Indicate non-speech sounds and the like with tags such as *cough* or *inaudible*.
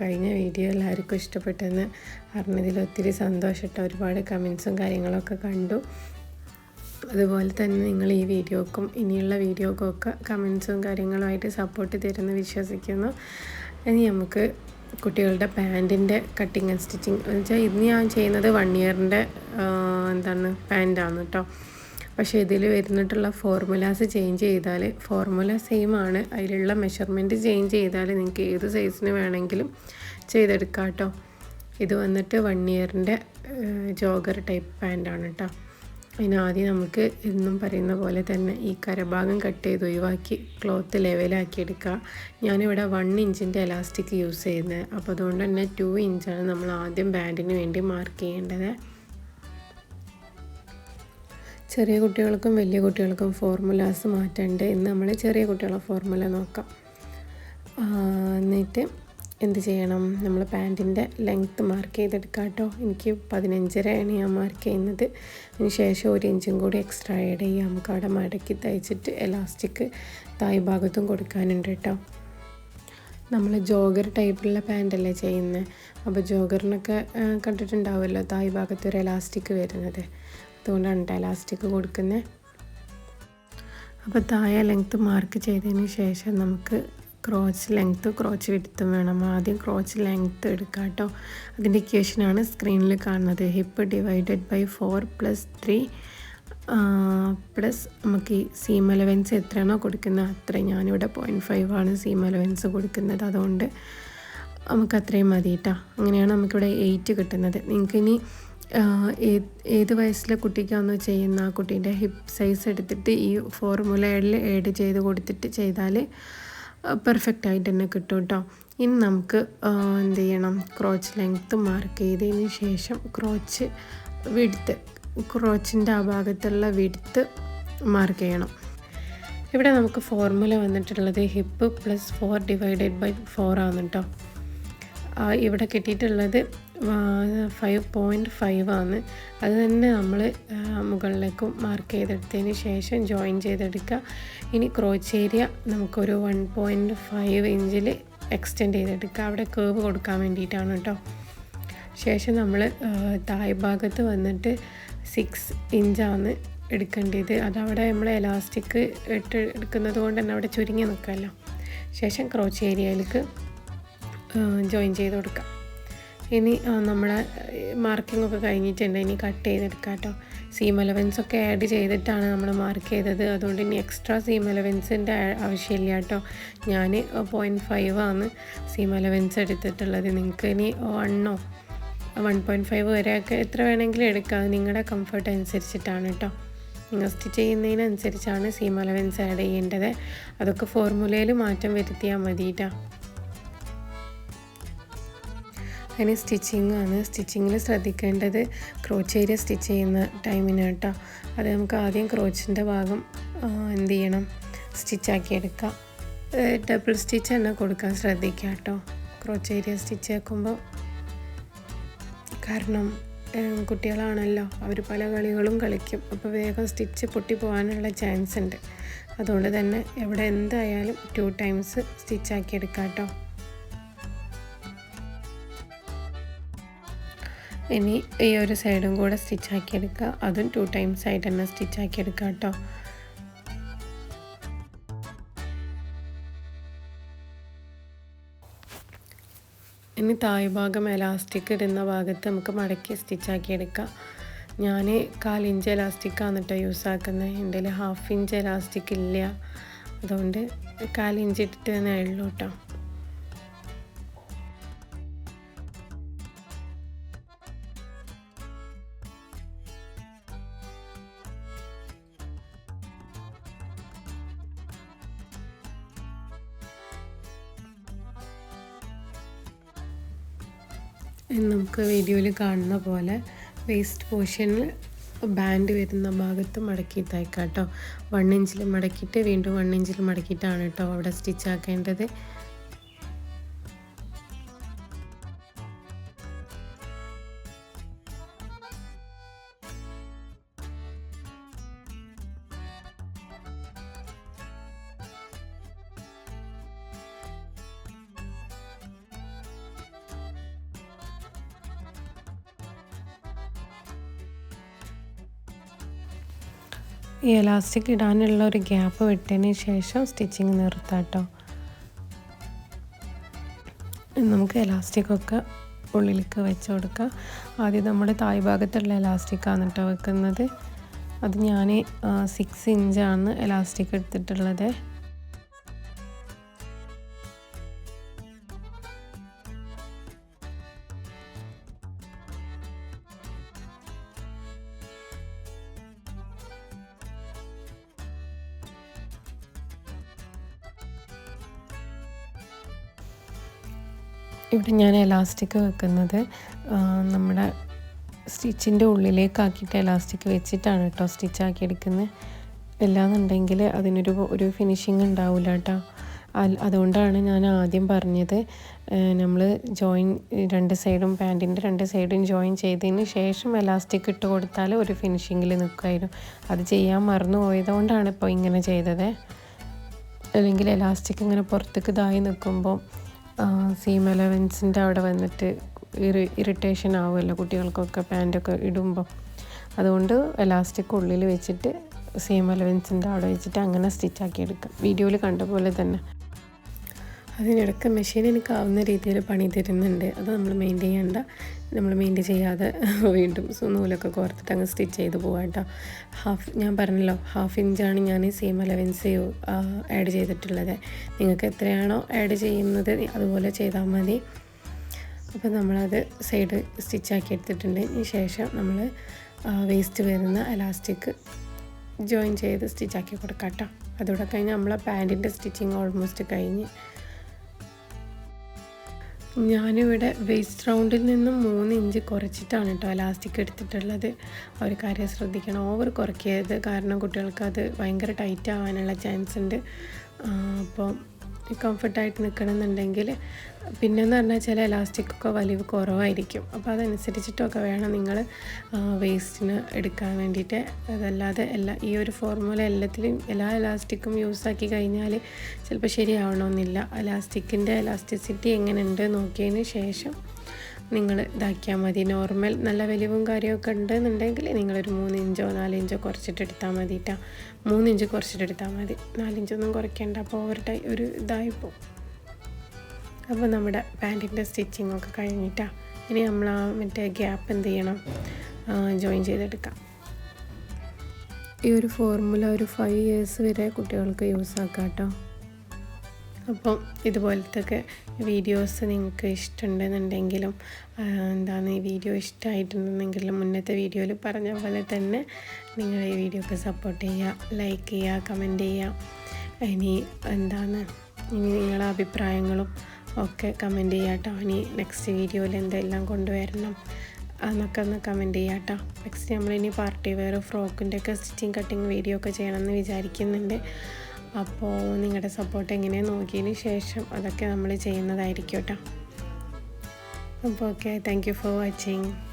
കഴിഞ്ഞ വീഡിയോ എല്ലാവർക്കും ഇഷ്ടപ്പെട്ടെന്ന് അറിഞ്ഞതിൽ ഒത്തിരി സന്തോഷമിട്ട ഒരുപാട് കമൻസും കാര്യങ്ങളൊക്കെ കണ്ടു. അതുപോലെ തന്നെ നിങ്ങൾ ഈ വീഡിയോക്കും ഇനിയുള്ള വീഡിയോക്കും ഒക്കെ കമൻസും കാര്യങ്ങളുമായിട്ട് സപ്പോർട്ട് തരുമെന്ന് വിശ്വസിക്കുന്നു. ഇനി നമുക്ക് കുട്ടികളുടെ പാന്റിന്റെ കട്ടിങ് ആൻഡ് സ്റ്റിച്ചിങ് എന്ന് വെച്ചാൽ ഇന്ന് ഞാൻ ചെയ്യുന്നത് വൺ ഇയറിന്റെ എന്താണ് പാന്റാണ് കേട്ടോ പക്ഷേ ഇതിൽ വരുന്നിട്ടുള്ള ഫോർമുലാസ് ചേഞ്ച് ചെയ്താൽ ഫോർമുല സെയിം ആണ്. അതിലുള്ള മെഷർമെന്റ് ചേഞ്ച് ചെയ്താൽ നിങ്ങൾക്ക് ഏത് സൈസിന് വേണമെങ്കിലും ചെയ്തെടുക്കാം കേട്ടോ ഇത് വന്നിട്ട് വൺ ഇയറിന്റെ ജോഗർ ടൈപ്പ് പാന്റാണ് കേട്ടോ അതിനാദ്യം നമുക്ക് എന്നും പറയുന്ന പോലെ തന്നെ ഈ കരഭാഗം കട്ട് ചെയ്ത് ഒഴിവാക്കി ക്ലോത്ത് ലെവലാക്കി എടുക്കുക. ഞാനിവിടെ വൺ ഇഞ്ചിന്റെ എലാസ്റ്റിക് യൂസ് ചെയ്യുന്നത് അപ്പോൾ അതുകൊണ്ട് തന്നെ ടു ഇഞ്ചാണ് നമ്മൾ ആദ്യം ബാൻഡിന് വേണ്ടി മാർക്ക് ചെയ്യേണ്ടത്. ചെറിയ കുട്ടികൾക്കും വലിയ കുട്ടികൾക്കും ഫോർമുലാസ് മാറ്റേണ്ട? ഇന്ന് നമ്മൾ ചെറിയ കുട്ടികളെ ഫോർമുല നോക്കാം. എന്നിട്ട് എന്ത് ചെയ്യണം? നമ്മൾ പാന്റിന്റെ ലെങ്ത്ത് മാർക്ക് ചെയ്തെടുക്കാം കേട്ടോ. എനിക്ക് പതിനഞ്ചരയാണ് ഞാൻ മാർക്ക് ചെയ്യുന്നത്. അതിന് ശേഷം ഒരു ഇഞ്ചും കൂടി എക്സ്ട്രാ ആഡ് ചെയ്യാം. നമുക്ക് അവിടെ മടക്കി തയ്ച്ചിട്ട് എലാസ്റ്റിക് തായ് ഭാഗത്തും കൊടുക്കാനുണ്ട് കേട്ടോ. നമ്മൾ ജോഗർ ടൈപ്പിലുള്ള പാന്റല്ലേ ചെയ്യുന്നത്? അപ്പോൾ ജോഗറിനൊക്കെ കണ്ടിട്ടുണ്ടാവുമല്ലോ തായ് ഭാഗത്ത് ഒരു എലാസ്റ്റിക് വരുന്നത്. അതുകൊണ്ടാണ് കേട്ടോ എലാസ്റ്റിക് കൊടുക്കുന്നത് അപ്പോൾ താഴെ ലെങ്ത്ത് മാർക്ക് ചെയ്തതിന് ശേഷം നമുക്ക് ക്രോച്ച് ലെങ്ത്ത് ക്രോച്ച് വിടുത്തും വേണം. ആദ്യം ക്രോച്ച് ലെങ്ത്ത് എടുക്കാം കേട്ടോ. അതിന്റെ ഇക്വേഷനാണ് സ്ക്രീനിൽ കാണുന്നത്. Hip divided by four plus three plus നമുക്ക് ഈ സീം അലവൻസ് എത്രയാണോ കൊടുക്കുന്നത് അത്രയും ഞാനിവിടെ പോയിന്റ് ഫൈവ് ആണ് സീം അലവൻസ് കൊടുക്കുന്നത്. അതുകൊണ്ട് നമുക്ക് അത്രയും മതി കേട്ടോ. അങ്ങനെയാണ് നമുക്കിവിടെ എയ്റ്റ് കിട്ടുന്നത്. നിങ്ങൾക്കിനി ഏത് വയസ്സിലെ കുട്ടിക്കാണോ ചെയ്യുന്ന ആ കുട്ടീന്റെ ഹിപ്പ് സൈസ് എടുത്തിട്ട് ഈ ഫോർമുലയിൽ ഏഡ് ചെയ്ത് കൊടുത്തിട്ട് ചെയ്താൽ പെർഫെക്റ്റ് ആയിട്ട് തന്നെ കിട്ടും കേട്ടോ ഇനി നമുക്ക് എന്ത് ചെയ്യണം? ക്രോച്ച് ലെങ്ത്ത് മാർക്ക് ചെയ്തതിന് ശേഷം ക്രോച്ച് വിടുത്ത് ക്രോച്ചിന്റെ ആ ഭാഗത്തുള്ള വിടുത്ത് മാർക്ക് ചെയ്യണം. ഇവിടെ നമുക്ക് ഫോർമുല വന്നിട്ടുള്ളത് hip plus four divided by four ആണ് കേട്ടോ ഇവിടെ കിട്ടിയിട്ടുള്ളത് ഫൈവ് പോയിന്റ് ഫൈവ് ആണ്. അത് തന്നെ നമ്മൾ മുകളിലേക്കും മാർക്ക് ചെയ്തെടുത്തതിന് ശേഷം ജോയിൻ ചെയ്തെടുക്കുക. ഇനി ക്രോച്ച് ഏരിയ നമുക്കൊരു വൺ പോയിന്റ് ഫൈവ് ഇഞ്ചിൽ എക്സ്റ്റെൻഡ് ചെയ്തെടുക്കുക. അവിടെ കേവ് കൊടുക്കാൻ വേണ്ടിയിട്ടാണ് കേട്ടോ ശേഷം നമ്മൾ തായ് ഭാഗത്ത് വന്നിട്ട് സിക്സ് ഇഞ്ചാണ് എടുക്കേണ്ടത്. അതവിടെ നമ്മൾ എലാസ്റ്റിക് ഇട്ട് എടുക്കുന്നത് കൊണ്ട് തന്നെ അവിടെ ചുരുങ്ങി നിൽക്കുമല്ലോ ശേഷം ക്രോച്ച് ഏരിയയിലേക്ക് ജോയിൻ ചെയ്ത് കൊടുക്കാം ഇനി നമ്മളെ മാർക്കിംഗ് ഒക്കെ കഴിഞ്ഞിട്ടുണ്ട്. ഇനി കട്ട് ചെയ്തെടുക്കാം കേട്ടോ സീം അലവൻസ് ഒക്കെ ആഡ് ചെയ്തിട്ടാണ് നമ്മൾ മാർക്ക് ചെയ്തത്. അതുകൊണ്ട് ഇനി എക്സ്ട്രാ സീം അലവൻസിന്റെ ആവശ്യമില്ല കേട്ടോ ഞാൻ പോയിന്റ് ഫൈവ് ആണ് സീം അലവൻസ് എടുത്തിട്ടുള്ളത്. നിങ്ങൾക്ക് ഇനി വണ്ണോ വൺ പോയിന്റ് ഫൈവ് വരെയൊക്കെ എത്ര വേണമെങ്കിലും എടുക്കാം. നിങ്ങളുടെ കംഫർട്ട് അനുസരിച്ചിട്ടാണ് കേട്ടോ നിങ്ങൾ സ്റ്റിച്ച് ചെയ്യുന്നതിനനുസരിച്ചാണ് സീം അലവൻസ് ആഡ് ചെയ്യേണ്ടത്. അതൊക്കെ ഫോർമുലയിൽ മാറ്റം വരുത്തിയാൽ മതി കേട്ടോ അതിന് സ്റ്റിച്ചിങ് ആണ്. സ്റ്റിച്ചിങ്ങിൽ ശ്രദ്ധിക്കേണ്ടത് ക്രോച്ച് ഏരിയ സ്റ്റിച്ച് ചെയ്യുന്ന ടൈമിന് കേട്ടോ. അത് നമുക്ക് ആദ്യം ക്രോച്ചിന്റെ ഭാഗം എന്ത് ചെയ്യണം? സ്റ്റിച്ചാക്കി എടുക്കാം. ഡബിൾ സ്റ്റിച്ച് തന്നെ കൊടുക്കാൻ ശ്രദ്ധിക്കുക കേട്ടോ. ക്രോച്ച് ഏരിയ സ്റ്റിച്ച് ആക്കുമ്പോൾ. കാരണം കുട്ടികളാണല്ലോ അവർ പല കളികളും കളിക്കും. അപ്പോൾ വേഗം സ്റ്റിച്ച് പൊട്ടി പോകാനുള്ള ചാൻസ് ഉണ്ട്. അതുകൊണ്ട് തന്നെ എവിടെ എന്തായാലും ടു ടൈംസ് സ്റ്റിച്ചാക്കി എടുക്കാം കേട്ടോ. ഇനി ഈ ഒരു സൈഡും കൂടെ സ്റ്റിച്ചാക്കി എടുക്കുക. അതും ടു ടൈംസ് ആയിട്ട് തന്നെ സ്റ്റിച്ചാക്കി എടുക്കുക കേട്ടോ. ഇനി തായ് ഭാഗം എലാസ്റ്റിക് ഇടുന്ന ഭാഗത്ത് നമുക്ക് മടക്കി സ്റ്റിച്ചാക്കി എടുക്കാം. ഞാൻ കാലിഞ്ച് എലാസ്റ്റിക്കാണ് കേട്ടോ യൂസ് ആക്കുന്നത് എന്റെ ഹാഫ് ഇഞ്ച് എലാസ്റ്റിക് ഇല്ല. അതുകൊണ്ട് കാലിഞ്ച് ഇട്ടിട്ട് തന്നെ ഉള്ളൂ കേട്ടോ നമുക്ക് വീഡിയോയിൽ കാണുന്ന പോലെ വേസ്റ്റ് പോർഷനിൽ ബാൻഡ് വരുന്ന ഭാഗത്ത് മടക്കി തയ്ക്കാം കേട്ടോ വൺ ഇഞ്ചിൽ മടക്കിയിട്ട് വീണ്ടും വൺ ഇഞ്ചിൽ മടക്കിയിട്ടാണ് കേട്ടോ അവിടെ സ്റ്റിച്ച് ആക്കേണ്ടത്. ഈ എലാസ്റ്റിക് ഇടാനുള്ള ഒരു ഗ്യാപ്പ് വിട്ടതിന് ശേഷം സ്റ്റിച്ചിങ് നിർത്താട്ടോ. കേട്ടോ നമുക്ക് എലാസ്റ്റിക്കൊക്കെ ഉള്ളിലേക്ക് വെച്ച് കൊടുക്കുക ആദ്യം നമ്മുടെ തായ് ഭാഗത്തുള്ള എലാസ്റ്റിക്കാണ് കേട്ടോ വെക്കുന്നത്. അത് ഞാൻ സിക്സ് ഇഞ്ചാണ് എലാസ്റ്റിക് എടുത്തിട്ടുള്ളത്. ഇവിടെ ഞാൻ എലാസ്റ്റിക് വെക്കുന്നത് നമ്മുടെ സ്റ്റിച്ചിന്റെ ഉള്ളിലേക്കാക്കിയിട്ട് എലാസ്റ്റിക് വെച്ചിട്ടാണ് കേട്ടോ സ്റ്റിച്ചാക്കി എടുക്കുന്നത് എല്ലാന്നുണ്ടെങ്കിൽ അതിനൊരു ഒരു ഫിനിഷിങ് ഉണ്ടാവില്ല കേട്ടോ. അതുകൊണ്ടാണ് ഞാൻ ആദ്യം പറഞ്ഞത് നമ്മൾ ജോയിൻ രണ്ട് സൈഡും പാന്റിന്റെ രണ്ട് സൈഡും ജോയിൻ ചെയ്തതിന് ശേഷം എലാസ്റ്റിക് ഇട്ട് കൊടുത്താൽ ഒരു ഫിനിഷിങ്ങിൽ നിൽക്കുമായിരുന്നു അത് ചെയ്യാൻ മറന്നു പോയതുകൊണ്ടാണ് ഇപ്പോൾ ഇങ്ങനെ ചെയ്തത്. അല്ലെങ്കിൽ എലാസ്റ്റിക് ഇങ്ങനെ പുറത്തേക്ക് ഇതായി നിൽക്കുമ്പോൾ സീം അലവൻസിന്റെ അവിടെ വന്നിട്ട് ഇറി ഇറിറ്റേഷൻ ആവുമല്ലോ കുട്ടികൾക്കൊക്കെ പാന്റൊക്കെ ഇടുമ്പോൾ അതുകൊണ്ട് എലാസ്റ്റിക് ഉള്ളിൽ വെച്ചിട്ട് സീം അലവൻസിന്റെ അവിടെ വെച്ചിട്ട് അങ്ങനെ സ്റ്റിച്ചാക്കി എടുക്കാം. വീഡിയോയിൽ കണ്ട പോലെ തന്നെ. അതിനിടയ്ക്ക് മെഷീൻ എനിക്ക് ആവുന്ന രീതിയിൽ പണി തരുന്നുണ്ട്. അത് നമ്മൾ മെയിന്റെയിൻ ചെയ്യണ്ട നമ്മൾ മെയിന്റെയിൻ ചെയ്യാതെ *laughs* വീണ്ടും നൂലൊക്കെ കോർത്തിട്ട് അങ്ങ് സ്റ്റിച്ച് ചെയ്ത് പോകാം കേട്ടോ ഹാഫ് ഞാൻ പറഞ്ഞല്ലോ ഹാഫ് ഇഞ്ചാണ് ഞാൻ സെയിം അലവൻസ് ആഡ് ചെയ്തിട്ടുള്ളത്. നിങ്ങൾക്ക് എത്രയാണോ ആഡ് ചെയ്യുന്നത് അതുപോലെ ചെയ്താൽ മതി. അപ്പോൾ നമ്മളത് സൈഡ് സ്റ്റിച്ചാക്കി എടുത്തിട്ടുണ്ട്. ശേഷം നമ്മൾ വേസ്റ്റ് വരുന്ന എലാസ്റ്റിക് ജോയിൻ ചെയ്ത് സ്റ്റിച്ചാക്കി കൊടുക്കാം കേട്ടോ അതോടെ കഴിഞ്ഞ് നമ്മളെ പാന്റിന്റെ സ്റ്റിച്ചിങ് ഓൾമോസ്റ്റ് കഴിഞ്ഞ്. ഞാനിവിടെ വേസ്റ്റ് റൗണ്ടിൽ നിന്നും മൂന്ന് ഇഞ്ച് കുറച്ചിട്ടാണ് കേട്ടോ ലാസ്റ്റിക് എടുത്തിട്ടുള്ളത്. അവർ കാര്യം ശ്രദ്ധിക്കണം. ഓവർ കുറയ്ക്കരുത്. കാരണം കുട്ടികൾക്ക് അത് ഭയങ്കര ടൈറ്റ് ആവാനുള്ള ചാൻസ് ഉണ്ട്. അപ്പോൾ കംഫർട്ടായിട്ട് നിൽക്കണമെന്നുണ്ടെങ്കിൽ പിന്നെന്ന് പറഞ്ഞാൽ ചില എലാസ്റ്റിക്കൊക്കെ വലിവ് കുറവായിരിക്കും. അപ്പോൾ അതനുസരിച്ചിട്ടൊക്കെ വേണം നിങ്ങൾ വേസ്റ്റിന് എടുക്കാൻ വേണ്ടിയിട്ട്. അതല്ലാതെ എല്ലാ ഈ ഒരു ഫോർമുല എല്ലാത്തിലും എല്ലാ എലാസ്റ്റിക്കും യൂസാക്കി കഴിഞ്ഞാൽ ചിലപ്പോൾ ശരിയാവണമെന്നില്ല. എലാസ്റ്റിക്കിന്റെ എലാസ്റ്റിസിറ്റി എങ്ങനെയുണ്ട് നോക്കിയതിന് ശേഷം നിങ്ങൾ ഇതാക്കിയാൽ മതി. നോർമൽ നല്ല വലിവും കാര്യമൊക്കെ ഉണ്ടെന്നുണ്ടെങ്കിൽ നിങ്ങളൊരു മൂന്ന് ഇഞ്ചോ നാല് ഇഞ്ചോ കുറച്ചിട്ട് എടുത്താൽ മതി കേട്ടോ മൂന്ന് ഇഞ്ച് കുറച്ചിട്ട് എടുത്താൽ മതി. നാലിഞ്ചൊന്നും കുറയ്ക്കേണ്ട. അപ്പോൾ ഓവർ ടൈ ഒരു ഇതായിപ്പോൾ അപ്പോൾ നമ്മുടെ പാന്റിന്റെ സ്റ്റിച്ചിങ്ങൊക്കെ കഴിഞ്ഞിട്ടാണ് ഇനി നമ്മൾ ആ മറ്റേ ഗ്യാപ്പ് എന്ത് ചെയ്യണം? ജോയിൻ ചെയ്തെടുക്കാം. ഈ ഒരു ഫോർമുല ഒരു ഫൈവ് ഇയേഴ്സ് വരെ കുട്ടികൾക്ക് യൂസ് ആക്കാം കേട്ടോ അപ്പം ഇതുപോലത്തെയൊക്കെ വീഡിയോസ് നിങ്ങൾക്ക് ഇഷ്ടമുണ്ടെന്നുണ്ടെങ്കിലും എന്താണ് ഈ വീഡിയോ ഇഷ്ടമായിട്ടുണ്ടെന്നെങ്കിലും മുന്നത്തെ വീഡിയോയിൽ പറഞ്ഞ പോലെ തന്നെ നിങ്ങൾ ഈ വീഡിയോക്ക് സപ്പോർട്ട് ചെയ്യുക ലൈക്ക് ചെയ്യുക കമന്റ് ചെയ്യുക. ഇനി എന്താണ്? ഇനി നിങ്ങളുടെ അഭിപ്രായങ്ങളും ഒക്കെ കമന്റ് ചെയ്യാം കേട്ടോ. ഇനി നെക്സ്റ്റ് വീഡിയോയിൽ എന്തെല്ലാം കൊണ്ടുവരണം എന്നൊക്കെ ഒന്ന് കമന്റ് ചെയ്യാം കേട്ടോ. നെക്സ്റ്റ് നമ്മളിനി പാർട്ടി വെയർ ഫ്രോക്കിന്റെ ഒക്കെ സ്റ്റിച്ചിങ് കട്ടിങ് വീഡിയോ ഒക്കെ ചെയ്യണമെന്ന് വിചാരിക്കുന്നുണ്ട്. അപ്പോൾ നിങ്ങളുടെ സപ്പോർട്ട് എങ്ങനെ നോക്കിയതിന് ശേഷം അതൊക്കെ നമ്മൾ ചെയ്യുന്നതായിരിക്കും കേട്ടോ. അപ്പോൾ okay thank you for watching